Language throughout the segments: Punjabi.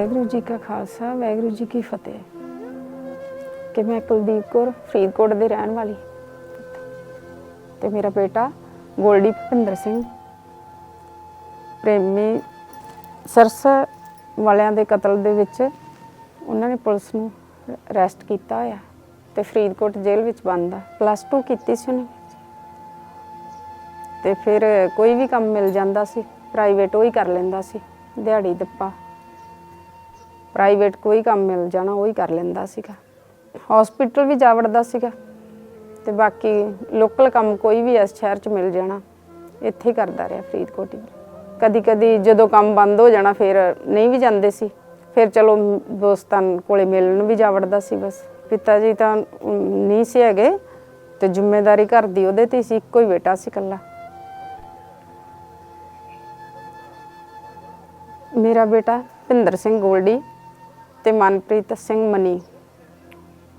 ਵਾਹਿਗੁਰੂ ਜੀ ਕਾ ਖਾਲਸਾ, ਵਾਹਿਗੁਰੂ ਜੀ ਕੀ ਫਤਿਹ। ਕਿ ਮੈਂ ਕੁਲਦੀਪ ਕੌਰ, ਫਰੀਦਕੋਟ ਦੇ ਰਹਿਣ ਵਾਲੀ। ਤੇ ਮੇਰਾ ਬੇਟਾ ਗੋਲਡੀ ਭਿੰਦਰ ਸਿੰਘ। ਪ੍ਰੇਮੀ ਸਰਸ ਵਾਲਿਆਂ ਦੇ ਕਤਲ ਦੇ ਵਿੱਚ ਉਹਨਾਂ ਨੇ ਪੁਲਿਸ ਨੂੰ ਅਰੈਸਟ ਕੀਤਾ ਹੋਇਆ ਤੇ ਫਰੀਦਕੋਟ ਜੇਲ੍ਹ ਵਿੱਚ ਬੰਦ ਆ। ਪਲੱਸ 2 ਕੀਤੀ ਸੀ ਉਹਨੇ ਤੇ ਫਿਰ ਕੋਈ ਵੀ ਕੰਮ ਮਿਲ ਜਾਂਦਾ ਸੀ ਪ੍ਰਾਈਵੇਟ ਉਹ ਹੀ ਕਰ ਲੈਂਦਾ ਸੀ ਦਿਹਾੜੀ ਦੱਪਾ ਪ੍ਰਾਈਵੇਟ ਕੋਈ ਕੰਮ ਮਿਲ ਜਾਣਾ, ਉਹ ਹੀ ਕਰ ਲੈਂਦਾ ਸੀਗਾ। ਹਸਪੀਟਲ ਵੀ ਜਾ ਵੜਦਾ ਸੀਗਾ ਤੇ ਬਾਕੀ ਲੋਕਲ ਕੰਮ ਕੋਈ ਵੀ ਇਸ ਸ਼ਹਿਰ 'ਚ ਮਿਲ ਜਾਣਾ, ਇੱਥੇ ਹੀ ਕਰਦਾ ਰਿਹਾ ਫਰੀਦਕੋਟ ਹੀ। ਕਦੀ ਕਦੀ ਜਦੋਂ ਕੰਮ ਬੰਦ ਹੋ ਜਾਣਾ, ਫਿਰ ਨਹੀਂ ਵੀ ਜਾਂਦੇ ਸੀ। ਫਿਰ ਚਲੋ ਦੋਸਤਾਂ ਕੋਲੇ ਮਿਲਣ ਵੀ ਜਾ ਵੜਦਾ ਸੀ ਬਸ। ਪਿਤਾ ਜੀ ਤਾਂ ਨਹੀਂ ਸੀ ਹੈਗੇ ਤੇ ਜ਼ਿੰਮੇਵਾਰੀ ਘਰ ਦੀ ਉਹਦੇ ਤੇ ਸੀ, ਇੱਕੋ ਹੀ ਬੇਟਾ ਸੀ ਇਕੱਲਾ। ਮੇਰਾ ਬੇਟਾ ਭਿੰਦਰ ਸਿੰਘ ਗੋਲਡੀ ਤੇ ਮਨਪ੍ਰੀਤ ਸਿੰਘ ਮਨੀ।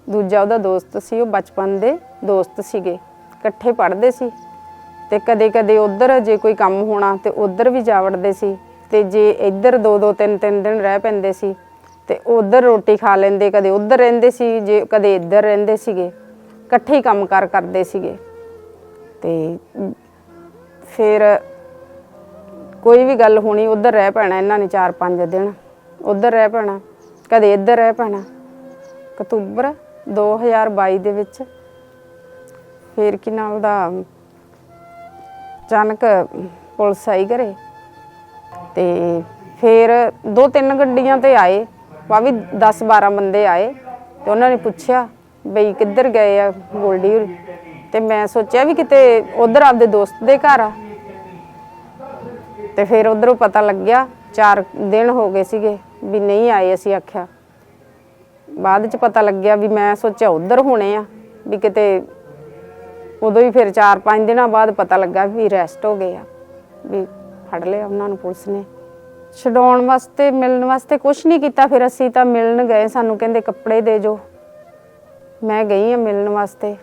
ਦੂਜਾ ਉਹਦਾ ਦੋਸਤ ਸੀ, ਉਹ ਬਚਪਨ ਦੇ ਦੋਸਤ ਸੀਗੇ। ਇਕੱਠੇ ਪੜ੍ਹਦੇ ਸੀ ਤੇ ਕਦੇ ਕਦੇ ਉਧਰ ਜੇ ਕੋਈ ਕੰਮ ਹੋਣਾ ਤੇ ਉਧਰ ਵੀ ਜਾ ਵੜਦੇ ਸੀ ਤੇ ਜੇ ਇੱਧਰ ਦੋ ਦੋ, ਤਿੰਨ ਤਿੰਨ ਦਿਨ ਰਹਿ ਪੈਂਦੇ ਸੀ ਤੇ ਉਧਰ ਰੋਟੀ ਖਾ ਲੈਂਦੇ, ਕਦੇ ਉਧਰ ਰਹਿੰਦੇ ਸੀ ਜੇ ਕਦੇ ਇੱਧਰ ਰਹਿੰਦੇ ਸੀਗੇ। ਇਕੱਠੇ ਹੀ ਕੰਮ ਕਾਰ ਕਰਦੇ ਸੀਗੇ। ਤੇ ਫਿਰ ਕੋਈ ਵੀ ਗੱਲ ਹੋਣੀ, ਉਧਰ ਰਹਿ ਪੈਣਾ ਇਹਨਾਂ ਨੇ 4-5 ਦਿਨ। ਉਧਰ ਰਹਿ ਪੈਣਾ। ਕਦੇ ਇੱਧਰ ਹੈ ਭੈਣਾ ਅਕਤੂਬਰ 2022 ਦੇ ਵਿੱਚ ਫਿਰ ਕੀ ਨਾਲ ਦਾ ਅਚਾਨਕ ਪੁਲਿਸ ਆਈ ਘਰੇ ਤੇ ਫਿਰ ਦੋ ਤਿੰਨ ਗੱਡੀਆਂ ਤੇ ਆਏ ਵਾ ਵੀ 10 12 ਬੰਦੇ ਆਏ ਤੇ ਉਹਨਾਂ ਨੇ ਪੁੱਛਿਆ ਬਈ ਕਿੱਧਰ ਗਏ ਆ ਗੋਲਡੀ ਤੇ ਮੈਂ ਸੋਚਿਆ ਵੀ ਕਿਤੇ ਉਧਰ ਆਪਦੇ ਦੋਸਤ ਦੇ ਘਰ ਆ। ਤੇ ਫਿਰ ਉਧਰੋਂ ਪਤਾ ਲੱਗਿਆ 4 ਦਿਨ ਹੋ ਗਏ ਸੀਗੇ। ਵੀ ਨਹੀਂ ਆਏ, ਅਸੀਂ ਆਖਿਆ। ਬਾਅਦ ਚ ਪਤਾ ਲੱਗਿਆ ਵੀ ਮੈਂ ਸੋਚਿਆ ਉਧਰ ਹੋਣੇ ਆ, ਵੀ ਕਿਤੇ ਉਦੋਂ ਹੀ ਫਿਰ 4-5 ਦਿਨਾਂ ਬਾਅਦ ਪਤਾ ਲੱਗਾ ਵੀ ਰੈਸਟ ਹੋ ਗਏ ਆ, ਵੀ ਫੜ ਲਿਆ ਉਹਨਾਂ ਨੂੰ ਪੁਲਿਸ ਨੇ। ਛਡਾਉਣ ਵਾਸਤੇ, ਮਿਲਣ ਵਾਸਤੇ ਕੁਝ ਨਹੀਂ ਕੀਤਾ, ਫਿਰ ਅਸੀਂ ਤਾਂ ਮਿਲਣ ਗਏ, ਸਾਨੂੰ ਕਹਿੰਦੇ ਕੱਪੜੇ ਦੇ ਜੋ। ਮੈਂ ਗਈ ਆ ਮਿਲਣ ਵਾਸਤੇ।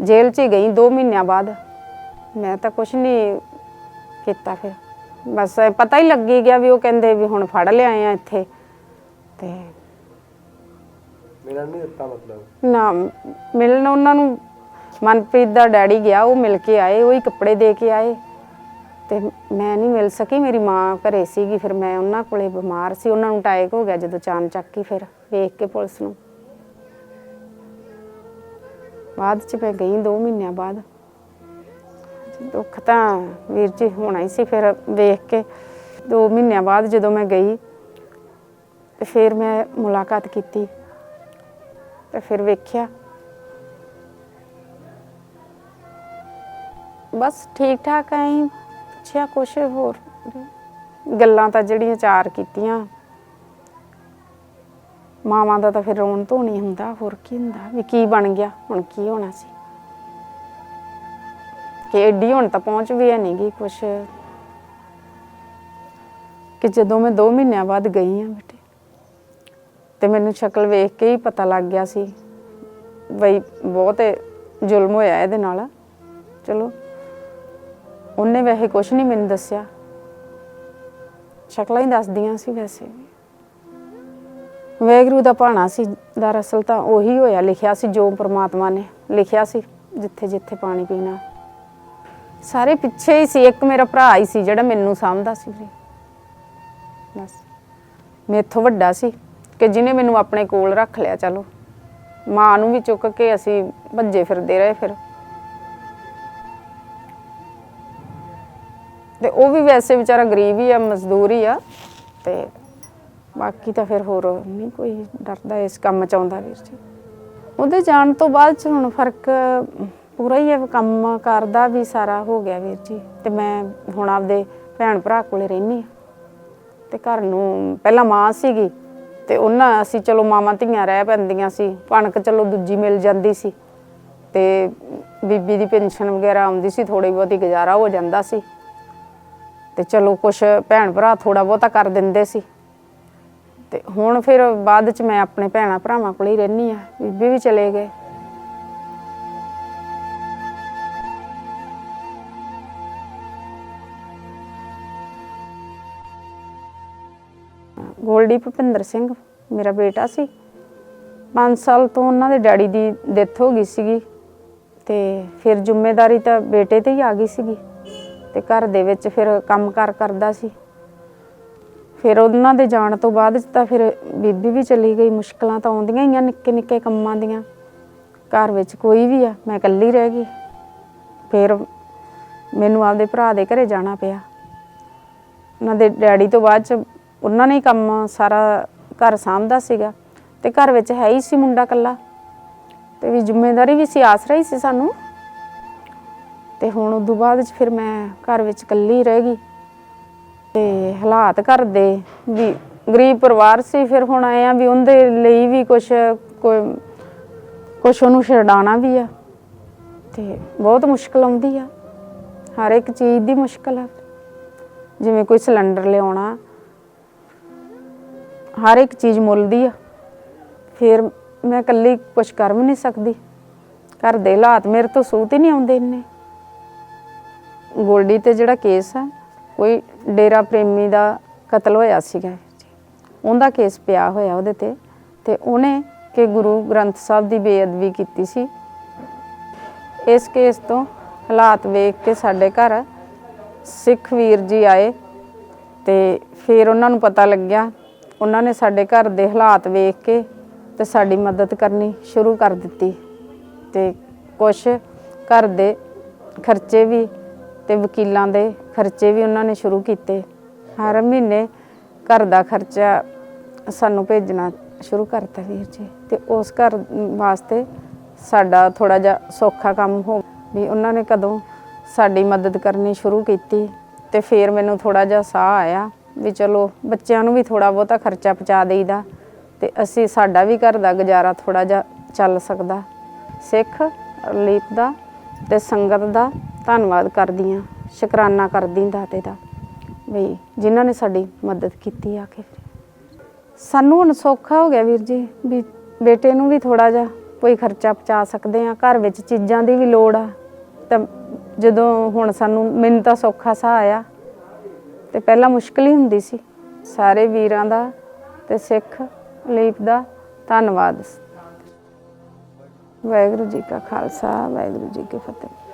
ਜੇਲ੍ਹ 'ਚ ਹੀ ਗਈ 2 ਮਹੀਨਿਆਂ ਬਾਅਦ। ਮੈਂ ਤਾਂ ਕੁਝ ਨਹੀਂ ਕੀਤਾ ਫਿਰ। ਬਸ ਇਹ ਪਤਾ ਹੀ ਲੱਗੀ ਗਿਆ ਵੀ ਉਹ ਕਹਿੰਦੇ ਵੀ ਹੁਣ ਫੜ ਲਿਆਏ ਆ ਇੱਥੇ। ਤੇ ਮਿਲਣ ਨਹੀਂ ਦਿੱਤਾ ਮਤਲਬ? ਨਾ ਮਿਲਣ ਉਹਨਾਂ ਨੂੰ ਮਨਪ੍ਰੀਤ ਦਾ ਡੈਡੀ ਗਿਆ ਉਹ ਮਿਲ ਕੇ ਆਏ ਉਹ ਹੀ ਕੱਪੜੇ ਦੇ ਕੇ ਆਏ। ਤੇ ਮੈਂ ਨਹੀਂ ਮਿਲ ਸਕੀ ਮੇਰੀ ਮਾਂ ਘਰੇ ਸੀਗੀ ਫਿਰ ਮੈਂ ਉਹਨਾਂ ਕੋਲੇ ਬਿਮਾਰ ਸੀ ਉਹਨਾਂ ਨੂੰ ਅਟੈਕ ਹੋ ਗਿਆ ਜਦੋਂ ਚਾਨ ਚੱਕ ਫਿਰ ਵੇਖ ਕੇ ਪੁਲਿਸ ਨੂੰ। ਬਾਅਦ ਚ ਮੈਂ ਗਈ 2 ਮਹੀਨਿਆਂ ਬਾਅਦ। ਦੁੱਖ ਤਾਂ ਵੀਰ ਜੀ ਹੋਣਾ ਹੀ ਸੀ ਫਿਰ ਵੇਖ ਕੇ 2 ਮਹੀਨਿਆਂ ਬਾਅਦ ਜਦੋਂ ਮੈਂ ਗਈ ਤੇ ਫਿਰ ਮੈਂ ਮੁਲਾਕਾਤ ਕੀਤੀ ਤੇ ਫਿਰ ਵੇਖਿਆ। ਬਸ ਠੀਕ ਠਾਕ ਐਂ ਪੁੱਛਿਆ ਕੁਛ ਹੋਰ। ਗੱਲਾਂ ਤਾਂ ਜਿਹੜੀਆਂ ਚਾਰ ਕੀਤੀਆਂ। ਮਾਵਾਂ ਦਾ ਤਾਂ ਫਿਰ ਰੋਣ ਧੋਣੀ ਹੁੰਦਾ, ਹੋਰ ਕੀ ਹੁੰਦਾ, ਵੀ ਕੀ ਬਣ ਗਿਆ, ਹੁਣ ਕੀ ਹੋਣਾ ਸੀ। ਕਿ ਐਡੀ ਹੁਣ ਤਾਂ ਪਹੁੰਚ ਵੀ ਹੈ ਨਹੀਂਗੀ ਕੁਛ। ਕਿ ਜਦੋਂ ਮੈਂ 2 ਮਹੀਨਿਆਂ ਬਾਅਦ ਗਈ ਆ ਬੇਟੇ, ਤੇ ਮੈਨੂੰ ਸ਼ਕਲ ਵੇਖ ਕੇ ਹੀ ਪਤਾ ਲੱਗ ਗਿਆ ਸੀ ਬਈ ਬਹੁਤ ਜ਼ੁਲਮ ਹੋਇਆ ਇਹਦੇ ਨਾਲ। ਚਲੋ, ਉਹਨੇ ਵੈਸੇ ਕੁਛ ਨਹੀਂ ਮੈਨੂੰ ਦੱਸਿਆ। ਸ਼ਕਲਾਂ ਹੀ ਦੱਸਦੀਆਂ ਸੀ ਵੈਸੇ ਵੀ। ਵੈਗਰੂ ਦਾ ਭਾਣਾ ਸੀ, ਦਰਅਸਲ ਤਾਂ ਉਹੀ ਹੋਇਆ, ਲਿਖਿਆ ਸੀ ਜੋ ਪ੍ਰਮਾਤਮਾ ਨੇ, ਲਿਖਿਆ ਸੀ ਜਿੱਥੇ ਜਿੱਥੇ ਪਾਣੀ ਪੀਣਾ। ਸਾਰੇ ਪਿੱਛੇ ਹੀ ਸੀ, ਇੱਕ ਮੇਰਾ ਭਰਾ ਹੀ ਸੀ ਜਿਹੜਾ ਮੈਨੂੰ ਸਾਂਭਦਾ ਸੀ ਵੀਰੇ। ਬਸ। ਮੇਥੋਂ ਵੱਡਾ ਸੀ ਕਿ ਜਿਹਨੇ ਮੈਨੂੰ ਆਪਣੇ ਕੋਲ ਰੱਖ ਲਿਆ, ਚਲੋ। ਮਾਂ ਨੂੰ ਵੀ ਚੁੱਕ ਕੇ ਅਸੀਂ ਭੱਜੇ ਫਿਰਦੇ ਰਹੇ ਫਿਰ। ਤੇ ਉਹ ਵੀ ਵੈਸੇ ਵਿਚਾਰਾ ਗਰੀਬ ਹੀ ਆ, ਮਜ਼ਦੂਰ ਹੀ ਆ, ਤੇ ਬਾਕੀ ਤਾਂ ਫਿਰ ਹੋਰ ਨਹੀਂ ਕੋਈ ਡਰਦਾ ਇਸ ਕੰਮ ਚ ਆਉਂਦਾ ਵੀਰ ਜੀ। ਉਹਦੇ ਜਾਣ ਤੋਂ ਬਾਅਦ ਚ ਹੁਣ ਫ਼ਰਕ ਪੂਰਾ ਹੀ ਹੈ ਕੰਮ ਕਰਦਾ ਵੀ ਸਾਰਾ ਹੋ ਗਿਆ ਵੀਰ ਜੀ। ਤੇ ਮੈਂ ਹੁਣ ਆਪਦੇ ਭੈਣ ਭਰਾ ਕੋਲੇ ਰਹਿੰਦੀ ਆ ਤੇ ਘਰ ਨੂੰ ਪਹਿਲਾਂ ਮਾਂ ਸੀਗੀ ਤੇ ਉਹਨਾਂ ਅਸੀਂ ਚਲੋ ਮਾਵਾਂ ਧੀਆਂ ਰਹਿ ਪੈਂਦੀਆਂ ਸੀ। ਕਣਕ ਚਲੋ ਦੂਜੀ ਮਿਲ ਜਾਂਦੀ ਸੀ। ਤੇ ਬੀਬੀ ਦੀ ਪੈਨਸ਼ਨ ਵਗੈਰਾ ਆਉਂਦੀ ਸੀ ਥੋੜੀ ਬਹੁਤੀ ਗੁਜ਼ਾਰਾ ਹੋ ਜਾਂਦਾ ਸੀ। ਤੇ ਚਲੋ ਕੁਛ ਭੈਣ ਭਰਾ ਥੋੜਾ ਬਹੁਤਾ ਕਰ ਦਿੰਦੇ ਸੀ। ਤੇ ਹੁਣ ਫਿਰ ਬਾਅਦ ਚ ਮੈਂ ਆਪਣੇ ਭੈਣਾ ਭਰਾਵਾਂ ਕੋਲ ਹੀ ਰਹਿੰਦੀ ਆ ਬੀਬੀ ਵੀ ਚਲੇ ਗਏ। ਗੋਲਡੀ ਭੁਪਿੰਦਰ ਸਿੰਘ, ਮੇਰਾ ਬੇਟਾ ਸੀ। 5 ਸਾਲ ਤੋਂ ਉਹਨਾਂ ਦੇ ਡੈਡੀ ਦੀ ਡੈਥ ਹੋ ਗਈ ਸੀਗੀ ਤੇ ਫਿਰ ਜ਼ਿੰਮੇਵਾਰੀ ਤਾਂ ਬੇਟੇ ਤੇ ਹੀ ਆ ਗਈ ਸੀਗੀ ਤੇ ਘਰ ਦੇ ਵਿੱਚ ਫਿਰ ਕੰਮਕਾਰ ਕਰਦਾ ਸੀ। ਫਿਰ ਉਹਨਾਂ ਦੇ ਜਾਣ ਤੋਂ ਬਾਅਦ ਤਾਂ ਫਿਰ ਬੀਬੀ ਵੀ ਚਲੀ ਗਈ, ਮੁਸ਼ਕਲਾਂ ਤਾਂ ਆਉਂਦੀਆਂ ਹੀ ਆ ਨਿੱਕੇ ਨਿੱਕੇ ਕੰਮਾਂ ਦੀਆਂ। ਘਰ ਵਿੱਚ ਕੋਈ ਵੀ ਆ, ਮੈਂ ਇਕੱਲੀ ਰਹਿ ਗਈ। ਫਿਰ ਮੈਨੂੰ ਆਪਦੇ ਭਰਾ ਦੇ ਘਰੇ ਜਾਣਾ ਪਿਆ। ਉਹਨਾਂ ਦੇ ਡੈਡੀ ਤੋਂ ਬਾਅਦ ਚ ਉਹਨਾਂ ਨੇ ਕੰਮ ਸਾਰਾ ਘਰ ਸਾਂਭਦਾ ਸੀਗਾ ਤੇ ਘਰ ਵਿੱਚ ਹੈ ਹੀ ਸੀ ਮੁੰਡਾ ਕੱਲਾ ਤੇ ਵੀ ਜ਼ਿੰਮੇਵਾਰੀ ਵੀ ਸੀ, ਆਸਰਾ ਹੀ ਸੀ ਸਾਨੂੰ। ਤੇ ਹੁਣ ਉਦੋਂ ਬਾਅਦ ਚ ਫਿਰ ਮੈਂ ਘਰ ਵਿੱਚ ਇਕੱਲੀ ਰਹਿ ਗਈ। ਤੇ ਹਾਲਾਤ ਘਰ ਦੇ ਵੀ ਗਰੀਬ ਪਰਿਵਾਰ ਸੀ, ਫਿਰ ਹੁਣ ਆਏ ਆ ਵੀ ਉਹਦੇ ਲਈ ਵੀ ਕੁਝ ਕੋਈ ਕੁਝ ਉਹਨੂੰ ਛਡਾਣਾ ਵੀ ਆ। ਤੇ ਬਹੁਤ ਮੁਸ਼ਕਲ ਆਉਂਦੀ ਆ। ਹਰ ਇੱਕ ਚੀਜ਼ ਦੀ ਮੁਸ਼ਕਲ ਆ। ਜਿਵੇਂ ਕੋਈ ਸਿਲੰਡਰ ਲਿਆਉਣਾ ਹਰ ਇੱਕ ਚੀਜ਼ ਮੁੱਲ ਦੀ ਆ। ਫਿਰ ਮੈਂ ਇਕੱਲੀ ਕੁਝ ਕਰ ਵੀ ਨਹੀਂ ਸਕਦੀ। ਘਰ ਦੇ ਹਾਲਾਤ ਮੇਰੇ ਤੋਂ ਸੂਤ ਹੀ ਨਹੀਂ ਆਉਂਦੇ ਇੰਨੇ। ਗੋਲਡੀ ਤੇ ਜਿਹੜਾ ਕੇਸ ਆ, ਕੋਈ ਡੇਰਾ ਪ੍ਰੇਮੀ ਦਾ ਕਤਲ ਹੋਇਆ ਸੀਗਾ ਉਹਦਾ ਕੇਸ ਪਿਆ ਹੋਇਆ ਉਹਦੇ ਤੇ। ਤੇ ਉਹਨੇ ਕਿ ਗੁਰੂ ਗ੍ਰੰਥ ਸਾਹਿਬ ਦੀ ਬੇਅਦਬੀ ਕੀਤੀ ਸੀ। ਇਸ ਕੇਸ ਤੋਂ ਹਾਲਾਤ ਵੇਖ ਕੇ ਸਾਡੇ ਘਰ ਸਿੱਖ ਵੀਰ ਜੀ ਆਏ ਤੇ ਫਿਰ ਉਹਨਾਂ ਨੂੰ ਪਤਾ ਲੱਗਿਆ ਉਹਨਾਂ ਨੇ ਸਾਡੇ ਘਰ ਦੇ ਹਾਲਾਤ ਵੇਖ ਕੇ ਤੇ ਸਾਡੀ ਮਦਦ ਕਰਨੀ ਸ਼ੁਰੂ ਕਰ ਦਿੱਤੀ ਤੇ ਕੁਝ ਘਰ ਦੇ ਖਰਚੇ ਵੀ ਤੇ ਵਕੀਲਾਂ ਦੇ ਖਰਚੇ ਵੀ ਉਹਨਾਂ ਨੇ ਸ਼ੁਰੂ ਕੀਤੇ। ਹਰ ਮਹੀਨੇ ਘਰ ਦਾ ਖਰਚਾ ਸਾਨੂੰ ਭੇਜਣਾ ਸ਼ੁਰੂ ਕਰਤਾ ਵੀਰ ਜੀ ਤੇ ਉਸ ਘਰ ਵਾਸਤੇ ਸਾਡਾ ਥੋੜਾ ਜਿਹਾ ਸੌਖਾ ਕੰਮ ਹੋ ਵੀ ਉਹਨਾਂ ਨੇ ਕਦੋਂ ਸਾਡੀ ਮਦਦ ਕਰਨੀ ਸ਼ੁਰੂ ਕੀਤੀ ਤੇ ਫਿਰ ਮੈਨੂੰ ਥੋੜਾ ਜਿਹਾ ਸਾਹ ਆਇਆ। ਵੀ ਚਲੋ ਬੱਚਿਆਂ ਨੂੰ ਵੀ ਥੋੜਾ ਬਹੁਤਾ ਖਰਚਾ ਪਹੁੰਚਾ ਦੇਈਦਾ ਤੇ ਅਸੀਂ ਸਾਡਾ ਵੀ ਘਰ ਦਾ ਗੁਜ਼ਾਰਾ ਥੋੜਾ ਜਿਹਾ ਚੱਲ ਸਕਦਾ। ਸਿੱਖ ਲੀਪ ਦਾ ਤੇ ਸੰਗਤ ਦਾ ਧੰਨਵਾਦ ਕਰਦੀ ਹਾਂ। ਸ਼ੁਕਰਾਨਾ ਕਰਦੀ ਦਾਤੇ ਦਾ ਵੀ ਜਿਨ੍ਹਾਂ ਨੇ ਸਾਡੀ ਮਦਦ ਕੀਤੀ ਆ ਕੇ। ਸਾਨੂੰ ਹੁਣ ਸੌਖਾ ਹੋ ਗਿਆ ਵੀਰ ਜੀ ਵੀ ਬੇਟੇ ਨੂੰ ਵੀ ਥੋੜਾ ਜਿਹਾ ਕੋਈ ਖਰਚਾ ਪਹੁੰਚਾ ਸਕਦੇ ਆ ਘਰ ਵਿੱਚ ਚੀਜ਼ਾਂ ਦੀ ਵੀ ਲੋੜ ਆ। ਤਾਂ ਜਦੋਂ ਹੁਣ ਸਾਨੂੰ ਮੈਨੂੰ ਤਾਂ ਸੌਖਾ ਸਾਹ ਆਇਆ ਤੇ ਪਹਿਲਾਂ ਮੁਸ਼ਕਲ ਹੀ ਹੁੰਦੀ ਸੀ। ਸਾਰੇ ਵੀਰਾਂ ਦਾ ਤੇ ਸਿੱਖ ਲੀਪ ਦਾ ਧੰਨਵਾਦ। ਵਾਹਿਗੁਰੂ ਜੀ ਕਾ ਖਾਲਸਾ, ਵਾਹਿਗੁਰੂ ਜੀ ਕੀ ਫਤਿਹ।